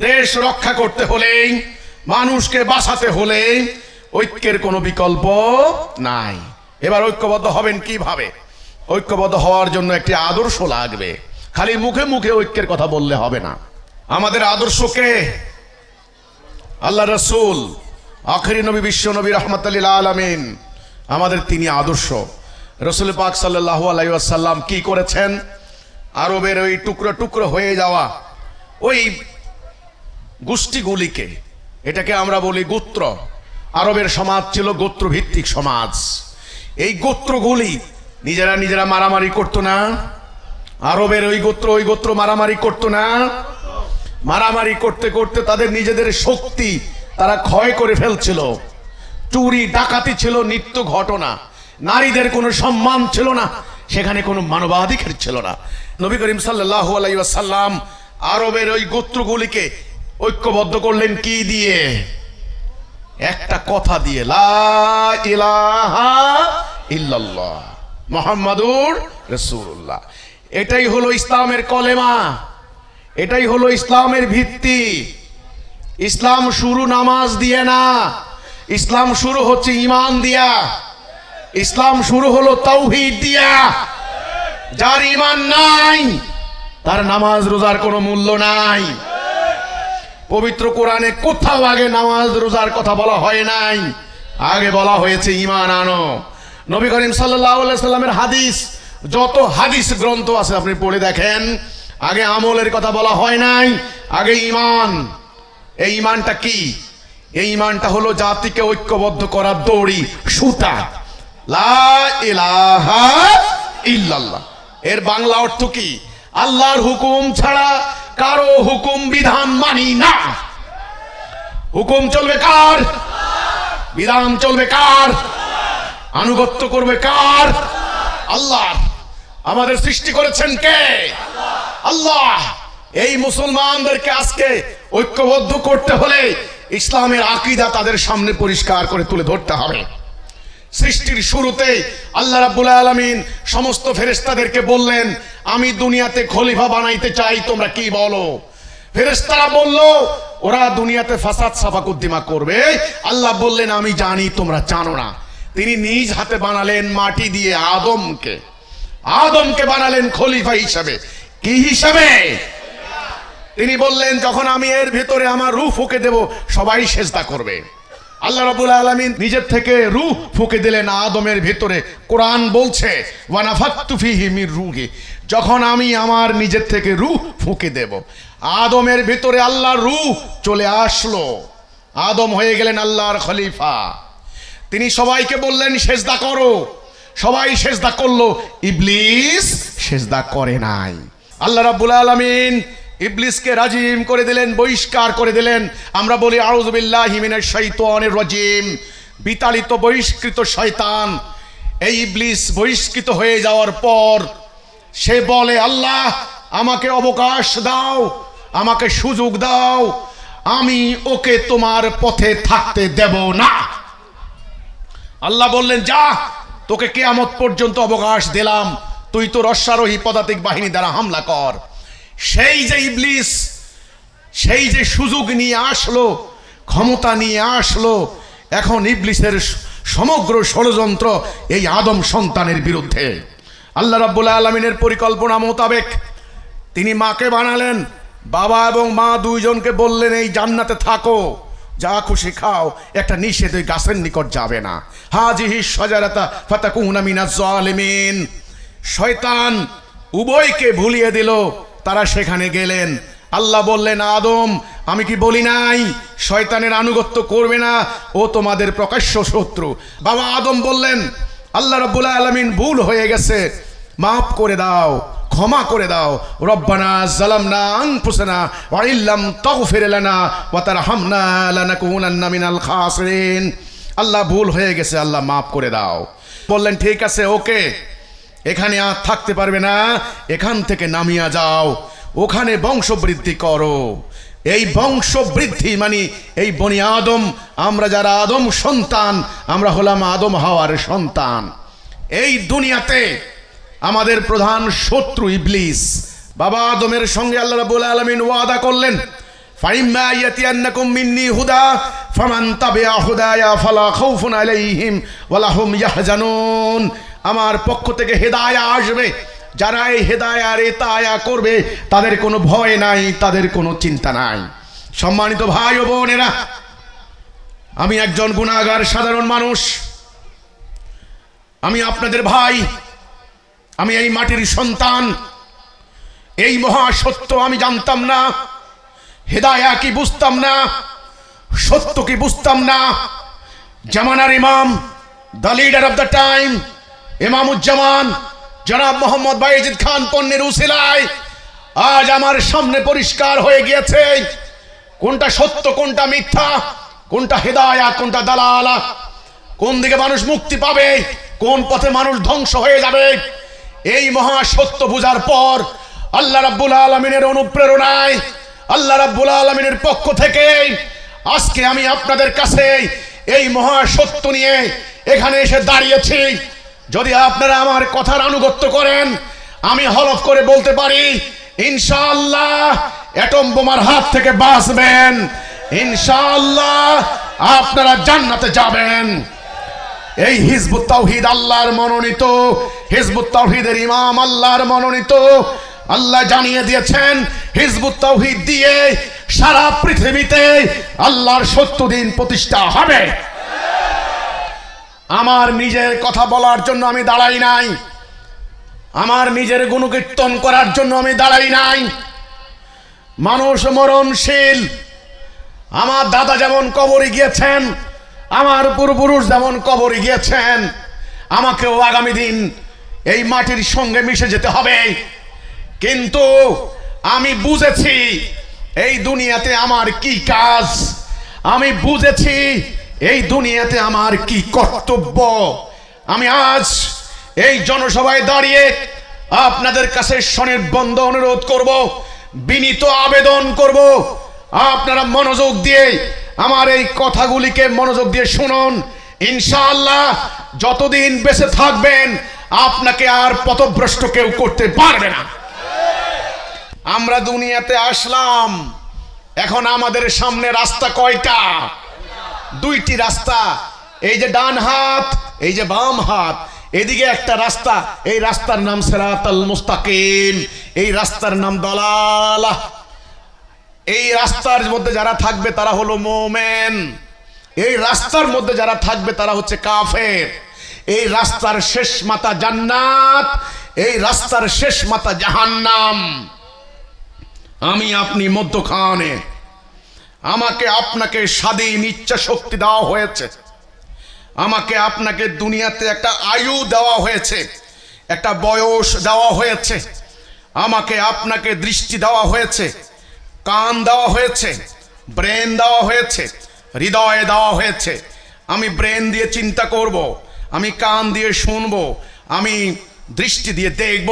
দেশ রক্ষা করতে হলে মানুষকে বাঁচাতে হলে ঐক্যের কোনো বিকল্প নাই। এবার ঐক্যবদ্ধ হবেন কীভাবে? ঐক্যবদ্ধ হওয়ার জন্য একটি আদর্শ লাগবে। খালি মুখে মুখে ঐক্যের কথা বললে হবে না। আমাদের আদর্শকে আল্লাহ রসুল, আখরি নবী, বিশ্ব নবী, রহমতুল্লিল আলমিন। আমাদের তিনি আদর্শ। রসুল পাক সাল্লাহ আলাইসাল্লাম কি করেছেন? আরবের ওই টুকরো টুকরো হয়ে যাওয়া, ওই গোষ্ঠীগুলিকে, এটাকে আমরা বলি গোত্র। আরবের সমাজ ছিল গোত্র ভিত্তিক সমাজ। এই গোত্রগুলি নিজেরা নিজেরা মারামারি করতো না? আরবের ওই গোত্র ওই গোত্র মারামারি করতো না? মারামারি করতে করতে তাদের নিজেদের শক্তি তারা ক্ষয় করে ফেলছিল। চুরি, ডাকাতি ছিল, নিত্য ঘটনা। নারীদের কোনো সম্মান ছিল না, সেখানে কোনো মানবাধিকার ছিল না। নবী করিম সাল্লাহ আলাইসাল্লাম আরবের ওই গোত্রগুলিকে ঐক্যবদ্ধ করলেন কি দিয়ে? একটা কথা দিয়ে ইল্লাল্লাহ মোহাম্মদুর রসুল্লাহ এটাই হলো ইসলামের কলেমা, এটাই হলো ইসলামের ভিত্তি। ইসলাম শুরু নামাজ দিয়ে না, ইসলাম শুরু হচ্ছে ইমান দিয়া। ইসলাম শুরু হলো তৌহিদ দিয়া। যার ইমান নাই, তার নামাজ রোজার কোনো মূল্য নাই। পবিত্র কোরআনে কোথাও আগে নামাজ, রোজার কথা বলা হয় নাই। আগে বলা হয়েছে ইমান আনো। নবী করিম সাল্লামের হাদিস, যত হাদিস গ্রন্থ আছে আপনি পড়ে দেখেন, আগে আমলের কথা বলা হয় নাই, আগে ইমান এই ইমানটা কি? এই ইমানটা হলো জাতিকে ঐক্যবদ্ধ করার দড়ি, সুতা। ইল্লাল্লাহ। এর বাংলা অর্থ কি? আল্লাহর হুকুম ছাড়া কারও হুকুম বিধান মানি না। হুকুম চলবে কার? বিধান চলবে কার? আনুগত্য করবে কার? আল্লাহ আমাদের সৃষ্টি করেছেন কে? আল্লাহ। এই মুসলমানদেরকে আজকে ঐক্যবদ্ধ করতে হলে ইসলামের আকিদা তাদের সামনে পরিষ্কার করে তুলে ধরতে হবে। সৃষ্টির শুরুতে আল্লাহ রাব্বুল আলামিন সমস্ত ফেরেশতাদেরকে বললেন, আমি দুনিয়াতে খলিফা বানাইতে চাই, তোমরা কি বলো? ফেরেশতারা বলল, ওরা দুনিয়াতে ফাসাদ সাফাকুদ্দিমা করবে। আল্লাহ বললেন, আমি জানি, তোমরা জানো না। তিনি নিজ হাতে বানালেন মাটি দিয়ে আদমকে। আদমকে বানালেন খলিফা হিসাবে। কি হিসাবে? তিনি বললেন, যখন আমি এর ভেতরে আমার রূহ ফুকে দেব, সবাই সেজদা করবে। আল্লাহ রাবুল আলমিন নিজের থেকে রূহ ফুকে দিলেন আদমের ভেতরে। কোরআন বলছে, ওয়ানাফাত্তু ফিহি মির রূহি যখন আমি আমার নিজের থেকে রূহ ফুকে দেব। আদমের ভেতরে আল্লাহর রূহ চলে আসলো। আদম হয়ে গেলেন আল্লাহর খলিফা। তিনি সবাইকে বললেন, সেজদা করো। সবাই সেজদা করল। ইবলিস সেজদা করে নাই। আল্লাহ রাব্বুল আলামিন ইবলিসকে রাজিম করে দিলেন, বহিষ্কার করে দিলেন। আমরা বলি আউযুবিল্লাহি মিনাশ শাইতানির রাজিম। বিতাড়িত, বহিষ্কৃত শয়তান এই ইবলিস বহিষ্কৃত হয়ে যাওয়ার পর সে বলে, আল্লাহ, আমাকে অবকাশ দাও, আমাকে সুযোগ দাও, আমি ওকে তোমার পথে থাকতে দেব না। আল্লাহ বললেন, যা, তোকে কেয়ামত পর্যন্ত অবকাশ দিলাম। তুই তো রস্যারোহী পদাতিক বাহিনী দ্বারা হামলা কর। সেই যে ইবলিস, সেই যে সুযোগ নিয়ে আসলো, ক্ষমতা নিয়ে আসলো, এখন ইবলিসের সমগ্র ষড়যন্ত্র এই আদম সন্তানের বিরুদ্ধে। আল্লাহ রাব্বুল আলমিনের পরিকল্পনা মোতাবেক তিনি মাকে বানালেন, বাবা এবং মা দুইজনকে বললেন, এই জান্নাতে থাকো, যা খুশি খাও, একটা নিষেধ ওই গাছের নিকট যাবে না। হাজিহি সজারাতা ফাতাকুনা মিনাজ জালিমিন শয়তান উভয়কে ভুলিয়ে দিল তারা সেখানে গেলেন। আল্লাহ বললেন, আদম, আমি কি বলি নাই? শয়তানের আনুগত্য করবে না। ও তোমাদের প্রকাশ্য শত্রু। বাবা আদম বললেন, আল্লাহ রাব্বুল আলামিন ভুল হয়ে গেছে। মাফ করে দাও, ক্ষমা করে দাও। রব্বানা জালামনা আনফুসানা ওয়া আল্লাহ ভুল হয়ে গেছে, আল্লাহ মাফ করে দাও। বললেন, ঠিক আছে, ওকে। এখানে আর থাকতে পারবে না। এখান থেকে নামিয়া যাও। ওখানে বংশবৃদ্ধি করো। এই বংশবৃদ্ধি মানে এই বনি আদম, আমরা যারা আদম সন্তান, আমরা হলাম আদম হাওয়ার সন্তান। এই দুনিয়াতে আমাদের প্রধান শত্রু ইবলিস। বাবা আদমের সঙ্গে আল্লাহ রাব্বুল আলামিন ওয়াদা করলেন, ফাইম্মা ইয়াতিয়ান্নাকুম মিন্নি হুদা তাবিআ হুদায়া ফালা খাউফুন আলাইহিম ওয়ালা হুম ইয়াহজানুন। আমার পক্ষ থেকে হেদায়া আসবে। যারা এই হেদায়ার এতায়া করবে, তাদের কোনো ভয় নাই, তাদের কোনো চিন্তা নাই। সম্মানিত ভাই ও বোনেরা, আমি একজন গুণাগার, সাধারণ মানুষ। আমি আপনাদের ভাই, আমি এই মাটির সন্তান। এই মহা সত্য আমি জানতাম না, হেদায়া কি বুঝতাম না, সত্য কি বুঝতাম না। জামানার ইমাম, the leader of the time Imamuzzaman, জনাব মোহাম্মদ বাইজিদ খান পন্নের উসিলায় আজ আমার সামনে পরিষ্কার হয়ে গিয়েছে। কোনটা সত্য, কোনটা মিথ্যা, কোনটা হেদায়া, কোনটা দালালা? কোন দিকে মানুষ মুক্তি পাবে, কোন পথে মানুষ ধ্বংস হয়ে যাবে? এই মহা সত্য বুঝার পর আল্লাহ রাব্বুল আলমিনের অনুপ্রেরণায়, আল্লাহ রাব্বুল আলমিনের পক্ষ থেকে আজকে আমি আপনাদের কাছে এই মহা সত্য নিয়ে এখানে এসে দাঁড়িয়েছি। যদি আপনারা আমার কথার আনুগত্য করেন, আমি হলফ করে বলতে পারি, ইনশাআল্লাহ অ্যাটম বোমার হাত থেকে বাঁচবেন। ইনশাআল্লাহ আপনারা জান্নাতে যাবেন। এই হিজবুত তাওহিদ আল্লাহর মনোনীত, হিজবুত তাওহিদের ইমাম আল্লাহর মনোনীত, আল্লাহ জানিয়ে দিয়েছেন, হিজবুত তাওহিদ দিয়ে সারা পৃথিবীতে আল্লাহর সত্য দিন প্রতিষ্ঠা হবে। আমার নিজের কথা বলার জন্য আমি দাঁড়াই নাই। আমার নিজের গুণকীর্তন করার জন্য আমি দাঁড়াই নাই। মানুষ মরণশীল। আমার দাদা যেমন কবরে গিয়েছেন, আমার পূর্বপুরুষ যেমন কবরে গিয়েছেন, আমাকেও আগামী দিন এই মাটির সঙ্গে মিশে যেতে হবে। কিন্তু আমি বুঝেছি এই দুনিয়াতে আমার কি কাজ। আমি বুঝেছি এই দুনিয়াতে আমার কি কর্তব্য? আমি আজ এই জনসভায় দাঁড়িয়ে আপনাদের কাছে স্বনির্বন্ধ অনুরোধ করব, বিনীত আবেদন করব। আপনারা মনোযোগ দিয়ে আমার এই কথাগুলিকে মনোযোগ দিয়ে শুনুন। ইনশাআল্লাহ যতদিন বেঁচে থাকবেন, আপনাকে আর পথভ্রষ্ট কেউ করতে পারবে না। আমরা দুনিয়াতে আসলাম, এখন আমাদের সামনে রাস্তা কয়টা? দুইটি রাস্তা, এই যে ডান হাত, এই যে বাম হাত, এদিকে একটা রাস্তা, এই রাস্তার নাম সেরাতাল মুস্তাকিম, এই রাস্তার নাম দলালা। এই রাস্তার মধ্যে যারা থাকবে তারা হলো মোমেন। এই রাস্তার মধ্যে যারা থাকবে তারা হচ্ছে কাফের। এই রাস্তার শেষ মাতা জান্নাত, এই রাস্তার শেষ মাতা জাহান্নাম। আমি আপনি মধ্যখানে আমাকে আপনাকে স্বাধীন ইচ্ছা শক্তি দেওয়া হয়েছে। আমাকে আপনাকে দুনিয়াতে একটা আয়ু দেওয়া হয়েছে, একটা বয়স দেওয়া হয়েছে। আমাকে আপনাকে দৃষ্টি দেওয়া হয়েছে, কান দেওয়া হয়েছে, ব্রেন দেওয়া হয়েছে, হৃদয় দেওয়া হয়েছে। আমি ব্রেন দিয়ে চিন্তা করব, আমি কান দিয়ে শুনব, আমি দৃষ্টি দিয়ে দেখব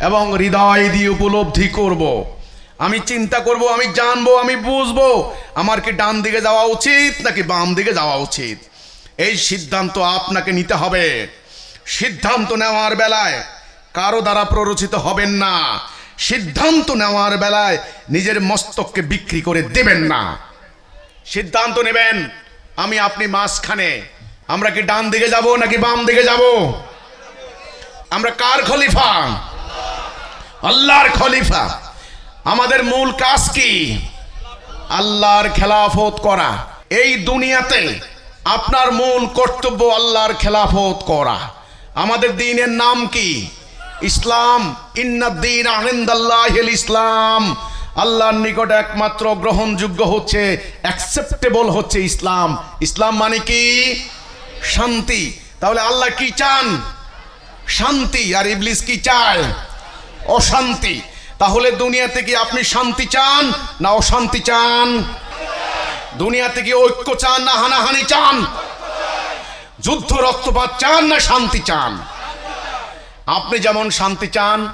এবং হৃদয় দিয়ে উপলব্ধি করব। আমি চিন্তা করব, আমি জানব, আমি বুঝব। আমার কি ডান দিকে যাওয়া উচিত নাকি বাম দিকে যাওয়া উচিত? এই সিদ্ধান্ত আপনাকে নিতে হবে। সিদ্ধান্ত নেওয়ার বেলায় কারও দ্বারা প্ররোচিত হবেন না। সিদ্ধান্ত নেওয়ার বেলায় নিজের মস্তককে বিক্রি করে দেবেন না। সিদ্ধান্ত নেবেন, আমি আপনি মাঝখানে। আমরা কি ডান দিকে যাব নাকি বাম দিকে যাব? আমরা কার খলিফা? আল্লাহর খলিফা। আমাদের মূল কাজ কি? আল্লাহর খেলাফত করা। এই দুনিয়াতে আপনার মূল কর্তব্য আল্লাহর খেলাফত করা। আমাদের দিনের নাম কি? ইসলাম। ইন্নাদ্দিন আনন্দাল্লাহ ইসলাম আল্লাহর নিকট একমাত্র গ্রহণযোগ্য হচ্ছে অ্যাকসেপ্টেবল হচ্ছে ইসলাম। ইসলাম মানে কি? শান্তি। তাহলে আল্লাহ কি চান? শান্তি। আর ইবলিস কি চায়? অশান্তি। তাহলে দুনিয়াতে কি আপনি শান্তি চান? না অশান্তি চান? দুনিয়াতে কি ঐক্য চান, না হানাহানি চান? যুদ্ধ, রক্তপাত চান, না শান্তি চান? আপনি যেমন শান্তি চান,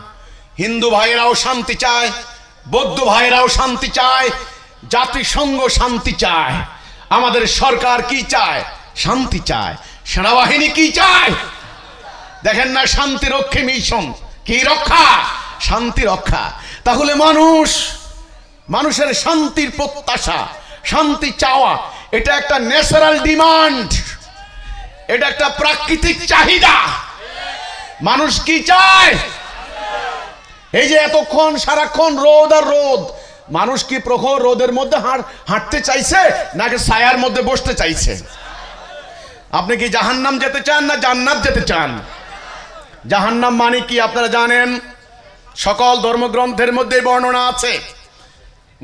হিন্দু ভাইয়েরাও শান্তি চায়, বৌদ্ধ ভাইয়েরাও শান্তি চায়, জাতিসংঘ শান্তি চায়। আমাদের সরকার কি চায়? শান্তি চায়। সেনাবাহিনী কি চায়? দেখেন না শান্তি রক্ষী মিশন কি রক্ষা? শান্তি রক্ষা। তাহলে মানুষ, মানুষের শান্তির প্রত্যাশা, শান্তি চাওয়া, এটা একটা ন্যাচারাল ডিমান্ড। এটা একটা প্রাকৃতিক চাহিদা। মানুষ কি চায়? এই যে এতক্ষণ, সারাক্ষণ রোদ আর রোদ, মানুষ কি প্রখর রোদের মধ্যে হাঁট, হাঁটতে চাইছে, নাকি ছায়ার মধ্যে বসতে চাইছে? আপনি কি জাহান্নাম যেতে চান না জান্নাত যেতে চান? জাহান্নাম মানে কি, আপনারা জানেন? সকল ধর্মগ্রন্থের মধ্যে বর্ণনা আছে।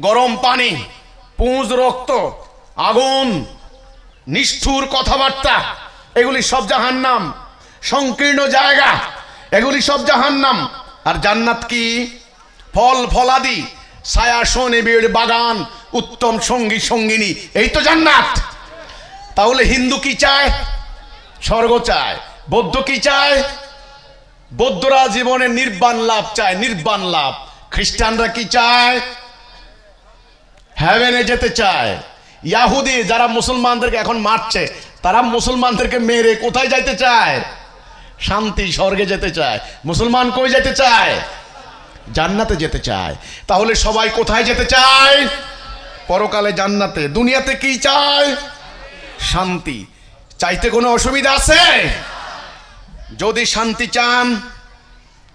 গরম পানি, পুঁজ রক্ত, আগুন, নিষ্ঠুর কথাবার্তা, এগুলি সব জাহান নাম সংকীর্ণ জায়গা, এগুলি সব জাহান নাম আর জান্নাত কি? ফল, ফলাদি ছায়াসন নিবিড় বাগান, উত্তম সঙ্গী, সঙ্গিনী, এই তো জান্নাত। তাহলে হিন্দু কি চায়? স্বর্গ চায়। বৌদ্ধ কি চায়? বৌদ্ধরা জীবনে নির্বাণ লাভ চায়, নির্বাণ লাভ। খ্রিস্টানরা কি চায়? হ্যাভেনে যেতে চায়। ইয়াহুদি যারা মুসলমানদেরকে এখন মারছে, তারা মুসলমানদেরকে মেরে কোথায় যাইতে চায়? শান্তি স্বর্গে যেতে চায়। মুসলমান কই যেতে চায়? জান্নাতে যেতে চায়। তাহলে সবাই কোথায় যেতে চায়? পরকালে জান্নাতে। দুনিয়াতে কি চায়? শান্তি। চাইতে কোনো অসুবিধা আছে? যদি শান্তি চান,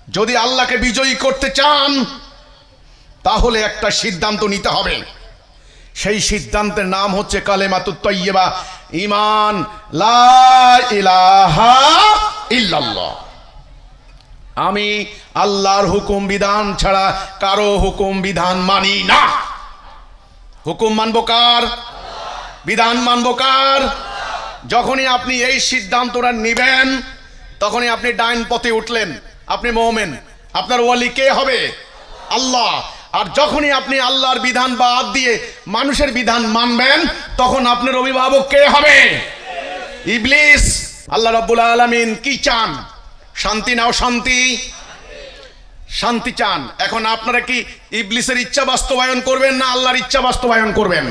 যদি আল্লাহকে বিজয়ী করতে চান, তাহলে একটা সিদ্ধান্ত নিতে হবে। সেই সিদ্ধান্তের নাম হচ্ছে কালেমাতু তৈয়বা ইমান ইল্লাল্লাহ। আমি আল্লাহর হুকুম বিধান ছাড়া কারও হুকুম বিধান মানি না। হুকুম মানব কার? বিধান মানব কার? যখনই আপনি এই সিদ্ধান্তটা নেবেন তখনই আপনি ডাইন পথে উঠলেন। আপনি মোমেন। আপনার ওয়ালি কে হবে? আল্লাহ। আর যখনই আপনি আল্লাহর বিধান বাদ দিয়ে মানুষের বিধান মানবেন, তখন আপনার অভিভাবক কে হবে? ইবলিস। আল্লাহ রাব্বুল আলামিন কি চান? শান্তি নাও শান্তি? শান্তি চান। এখন আপনারা কি ইবলিসের ইচ্ছা বাস্তবায়ন করবেন না আল্লাহর ইচ্ছা বাস্তবায়ন করবেন?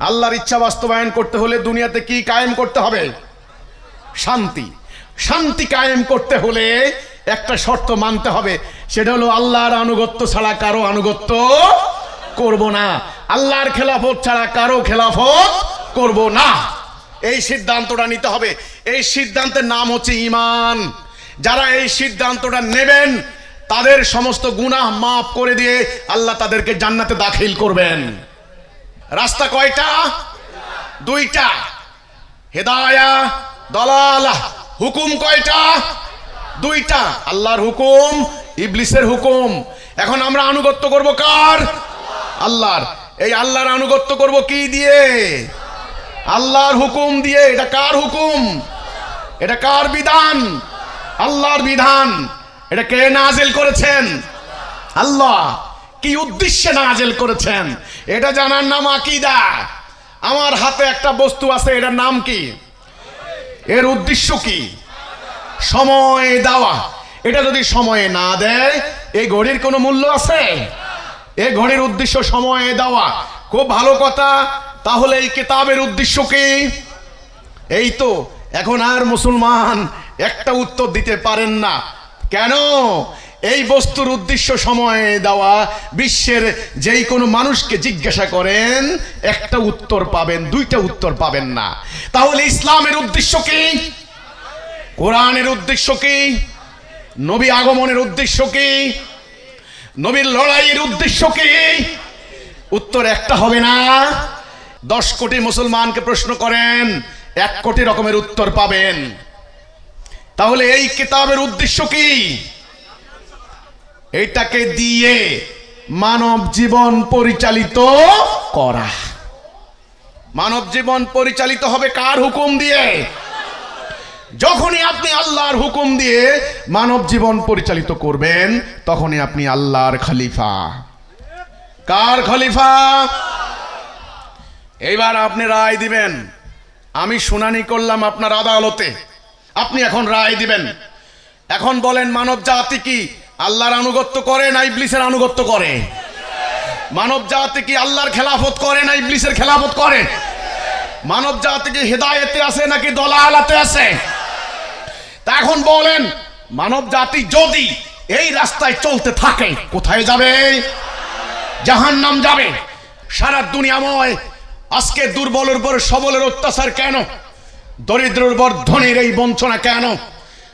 আল্লাহর ইচ্ছা বাস্তবায়ন করতে হলে দুনিয়াতে কি কায়েম করতে হবে? শান্তি। শান্তি কায়েম করতে হলে একটা শর্ত মানতে হবে। সেটা হলো আল্লাহর আনুগত্য ছাড়া কারও আনুগত্য করব না। আল্লাহর খেলাফত ছাড়া কারও খেলাফত করব না। এই সিদ্ধান্তটা নিতে হবে। এই সিদ্ধান্তের নাম হচ্ছে ইমান যারা এই সিদ্ধান্তটা নেবেন, তাদের সমস্ত গুনাহ মাফ করে দিয়ে আল্লাহ তাদেরকে জান্নাতে দাখিল করবেন। রাস্তা কয়টা? দুইটা। হেদায়া দলালা হুকুম কয়টা? দুইটা। আল্লাহর হুকুম, ইবলিসের হুকুম। এখন আমরা আনুগত্য করব কার? আল্লাহর। এই আল্লাহর আনুগত্য করব কি দিয়ে? আল্লাহর হুকুম দিয়ে। এটা কার হুকুম? এটা কার বিধান? আল্লাহর বিধান। এটা কে নাজিল করেছেন? আল্লাহ। কি উদ্দেশ্যে নাজিল করেছেন? এটা জানার নাম আকিদা। আমার হাতে একটা বস্তু আছে, এটার নাম কি? এর উদ্দেশ্য কি? সময় দেওয়া। এটা যদি সময়ে না দেয়, এই ঘড়ির কোনো মূল্য আছে? এই ঘড়ির উদ্দেশ্য সময়ে দেওয়া। খুব ভালো কথা। তাহলে এই কেতাবের উদ্দেশ্য কি? এই তো, এখন আর মুসলমান একটা উত্তর দিতে পারেন না। কেন? এই বস্তুর উদ্দেশ্য সময় দেওয়া। বিশ্বের যেই কোনো মানুষকে জিজ্ঞাসা করেন, একটা উত্তর পাবেন, দুইটা উত্তর পাবেন না। তাহলে ইসলামের উদ্দেশ্য কি? কোরআনের উদ্দেশ্য কি? নবী আগমনের উদ্দেশ্য কি? নবীর লড়াইয়ের উদ্দেশ্য কি? উত্তর একটা হবে না। দশ কোটি মুসলমানকে প্রশ্ন করেন, এক কোটি রকমের উত্তর পাবেন। তাহলে এই কিতাবের উদ্দেশ্য কি? এটাকে দিয়ে মানব জীবন পরিচালিত করা। মানব জীবন পরিচালিত হবে কার হুকুম দিয়ে? যখনই আপনি আল্লাহর হুকুম দিয়ে মানব জীবন পরিচালিত করবেন, তখনই আপনি আল্লাহর খলিফা। কার খলিফা? এইবার আপনি রায় দিবেন। আমি শুনানি করলাম আপনার আদালতে। আপনি এখন রায় দিবেন। এখন বলেন মানব জাতি কি? আল্লাহর আনুগত্য করে না ইবলিসের আনুগত্য করে? মানব জাতি কি আল্লাহর খেলাফত করে না ইবলিসের খেলাফত করে? মানব জাতি কি হেদায়েতে আছে নাকি দলালাতে আছে? তা এখন বলেন, মানব জাতি যদি এই রাস্তায় চলতে থাকে, কোথায় যাবে? জাহান নাম যাবে। সারা দুনিয়াময়, আজকে দুর্বলের উপর সবলের অত্যাচার কেন? দরিদ্রের উপর ধনীর এই বঞ্চনা কেন?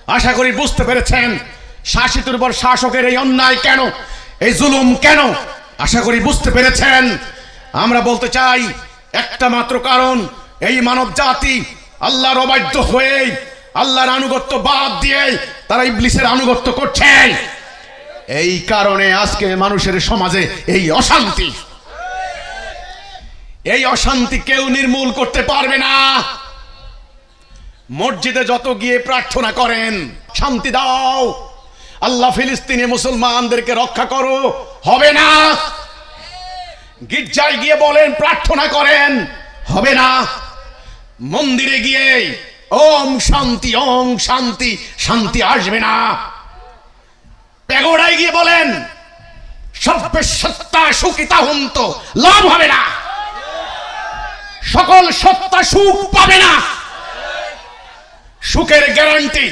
আশা করি বুঝতে পেরেছেন। শাসিতের উপর শাসকের এই অন্যায় কেন? এই জুলুম কেন? আশা করি বুঝতে পেরেছেন। আমরা বলতে চাই, একটা মাত্র কারণ, এই মানব জাতি আল্লাহর অবাধ্য হয়ে আল্লাহর আনুগত্য বাদ দিয়ে তারা ইবলিসের আনুগত্য করছে। এই কারণে আজকে মানুষের সমাজে এই অশান্তি। এই অশান্তি কেউ নির্মূল করতে পারবে না। মসজিদে যত গিয়ে প্রার্থনা করেন, শান্তি দাও। আল্লাহ ফিলিস্তিনি মুসলমানদেরকে রক্ষা করো। হবে না। গির্জায় গিয়ে বলেন, প্রার্থনা করেন, হবে না। মন্দিরে গিয়ে, ওম শান্তি ওম শান্তি শান্তি আসবে না। পেগোড়ায় গিয়ে বলেন সভ্য সত্তা সুখিতা হন্ত লাভ হবে না। সকল সত্তা সুখ পাবে না। সুখের গ্যারান্টি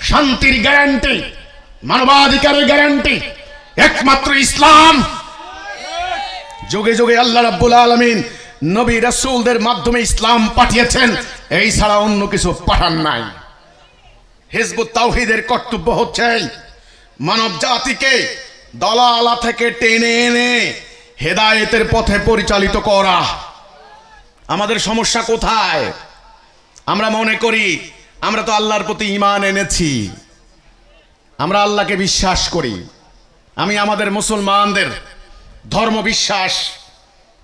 শান্তির গ্যারান্টি মানবাধিকারের গ্যারান্টি। একমাত্র ইসলাম। যুগে যুগে আল্লাহ রাব্বুল আলামিন নবী রাসূলদের মাধ্যমে ইসলাম পাঠিয়েছেন। এই ছাড়া অন্য কিছু পাঠান নাই। হিজবুত তাওহীদের কর্তব্য হচ্ছে মানব জাতিকে দলালা থেকে টেনে এনে হেদায়েতের পথে পরিচালিত করা। আমাদের সমস্যা কোথায়? আমরা মনে করি, আমরা তো আল্লাহর প্রতি ঈমান এনেছি। আমরা আল্লাহকে বিশ্বাস করি। আমি আমাদের মুসলমানদের ধর্ম বিশ্বাস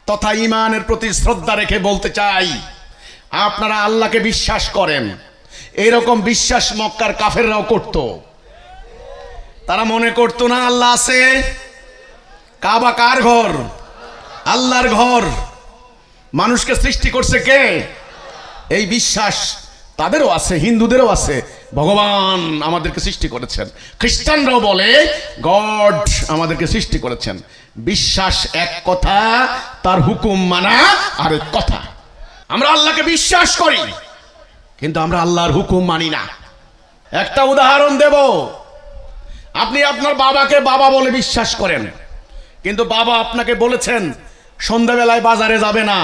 তথা ইমানের প্রতি শ্রদ্ধা রেখে বলতে চাই, আপনারা আল্লাহকে বিশ্বাস করেন। এরকম বিশ্বাস মক্কার কাফেররাও করত। তারা মনে করতো, না, আল্লাহ আছে। কাবা কার ঘর? আল্লাহর ঘর। মানুষকে সৃষ্টি করছে কে? এই বিশ্বাস তাদেরও আছে, হিন্দুদেরও আছে। ভগবান আমাদেরকে সৃষ্টি করেছেন। খ্রিস্টানরাও বলে, গড আমাদেরকে সৃষ্টি করেছেন। বিশ্বাস এক কথা, তার হুকুম মানা আরেক কথা। আমরা আল্লাহকে বিশ্বাস করি, কিন্তু আমরা আল্লাহর হুকুম মানি না। একটা উদাহরণ দেব। আপনি আপনার বাবাকে বাবা বলে বিশ্বাস করেন, কিন্তু বাবা আপনাকে বলেছেন, সন্ধ্যাবেলায় বাজারে যাবে না।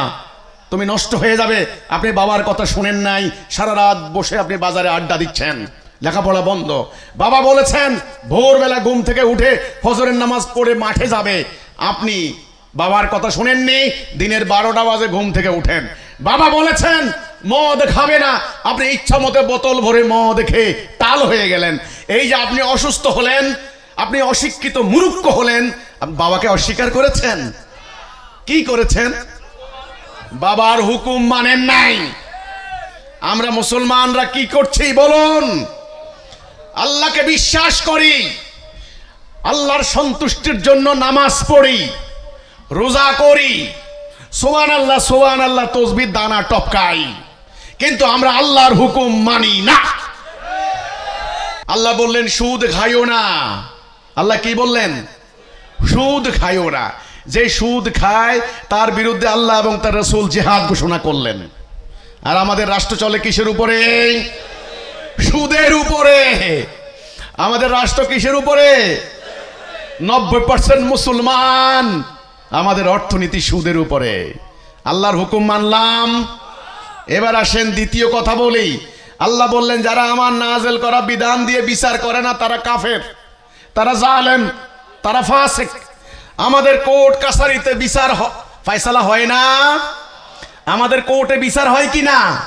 তুমি নষ্ট হয়ে যাবে। আপনি বাবার কথা শুনেন নাই, সারা রাত বসে আপনি বাজারে আড্ডা দিচ্ছেন। লেখাপড়া বন্ধ। বাবা বলেছেন, ভোরবেলা ঘুম থেকে উঠে ফজরের নামাজ পড়ে মাঠে যাবে। আপনি বাবার কথা শুনেননি, দিনের বারোটা বাজে ঘুম থেকে উঠেন। বাবা বলেছেন, মদ খাবে না। আপনি ইচ্ছা মতো বোতল ভরে মদ খেয়ে টাল হয়ে গেলেন। এই যে আপনি অসুস্থ হলেন, আপনি অশিক্ষিত মুরুক্ষ হলেন বাবাকে অস্বীকার করেছেন? কি করেছেন? বাবার হুকুম মানেন নাই। আমরা মুসলমানরা কি করছি বলুন? আল্লাহকে বিশ্বাস করি। আল্লাহর সন্তুষ্টির জন্য নামাজ পড়ি, রোজা করি। সোয়ান আল্লাহ সোয়ান আল্লাহ তসবির, দানা টপকাই। কিন্তু আমরা আল্লাহর হুকুম মানি না। আল্লাহ বললেন, সুদ খাইও না। আল্লাহ কি বললেন? সুদ খাইও না। যে সুদ খায়, তার বিরুদ্ধে আল্লাহ এবং তার রসুল জেহাদ ঘোষণা করলেন। আর আমাদের রাষ্ট্র চলে কিসের উপরে? সুদের উপরে। আমাদের রাষ্ট্র কিসের উপরে? নব্বই পার্সেন্ট মুসলমান। আমাদের অর্থনীতি সুদের উপরে। আল্লাহর হুকুম মানলাম। এবার আসেন দ্বিতীয় কথা বলি। আল্লাহ বললেন, যারা আমার নাজেল করা বিধান দিয়ে বিচার করে না, তারা কাফের, তারা জালেম, তারা ফাসেক। আমাদের কোর্ট কাছারিতে বিচার ফয়সালা হয় না? আমাদের কোর্টে বিচার হয় কি না?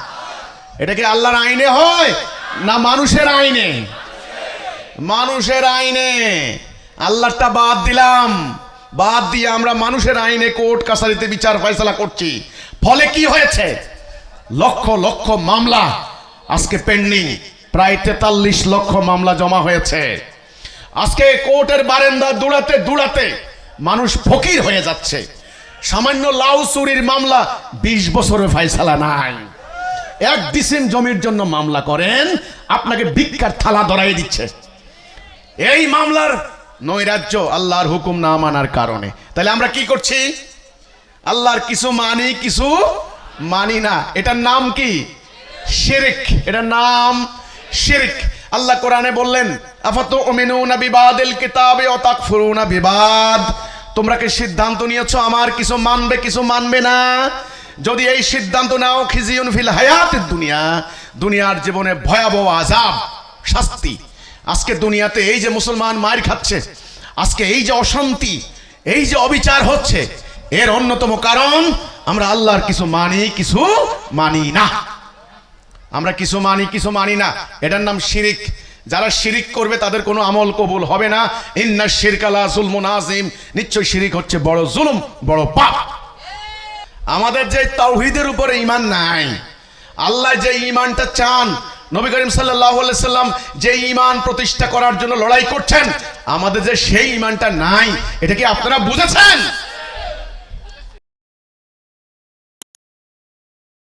এটা কি আল্লাহর আইনে হয় না মানুষের আইনে? মানুষের আইনে। আল্লাহটা বাদ দিলাম। বাদ দিয়ে আমরা মানুষের আইনে কোর্ট কাছারিতে বিচার, ফয়সালা করছি। ফলে কি হয়েছে? লক্ষ লক্ষ মামলা আজকে পেন্ডিং। প্রায় তেতাল্লিশ লক্ষ মামলা জমা হয়েছে। আজকে কোর্টের বারেন্দা দুড়াতে দুড়াতে মানুষ ফকির হয়ে যাচ্ছে। সামান্য লাউ চুরির মামলা বিশ বছরের ফয়সালা নাই। এক ডিসিম জমির জন্য মামলা করেন, আপনাকে ভিক্ষার থালা ধরাই দিচ্ছে। এই মামলার নৈরাজ্য আল্লাহর হুকুম না মানার কারণে। তাহলে আমরা কি করছি? আল্লাহর কিছু মানি কিছু মানি না। এটার নাম কি? শিরিক। এটার নাম শিরিক। আল্লাহ কোরআনে বললেন আফাতু উমিনুনা বিবাদিল কিতাবে ওয়া তাকফুরুনা বিবাদ? তোমরা কি সিদ্ধান্ত নিয়েছো আমার কিছু মানবে কিছু মানবে না? যদি এই সিদ্ধান্ত নাও, খিজিউন ফিল হায়াতের দুনিয়া। দুনিয়ার জীবনে ভয়াবহ আজাব শাস্তি। আজকে দুনিয়াতে এই যে মুসলমান মার খাচ্ছে, আজকে এই যে অশান্তি, এই যে অবিচার হচ্ছে, এর অন্যতম কারণ আমরা আল্লাহর কিছু মানি কিছু মানি না। আমরা কিছু মানি কিছু মানি না। এটার নাম শিরিক। যারা শিরিক করবে, তাদের কোনো আমল কবুল হবে না। ইন্না শিরকালা জুলমুন আজিম নিশ্চয় শিরিক হচ্ছে বড় জুলুম, বড় পাপ। আমাদের যে তাওহিদের উপরে ইমান নাই, আল্লাহ যে ইমানটা চান, নবী করিম সাল্লাম যে ইমান প্রতিষ্ঠা করার জন্য লড়াই করছেন, আমাদের যে সেই ইমানটা নাই, এটা কি আপনারা বুঝেছেন?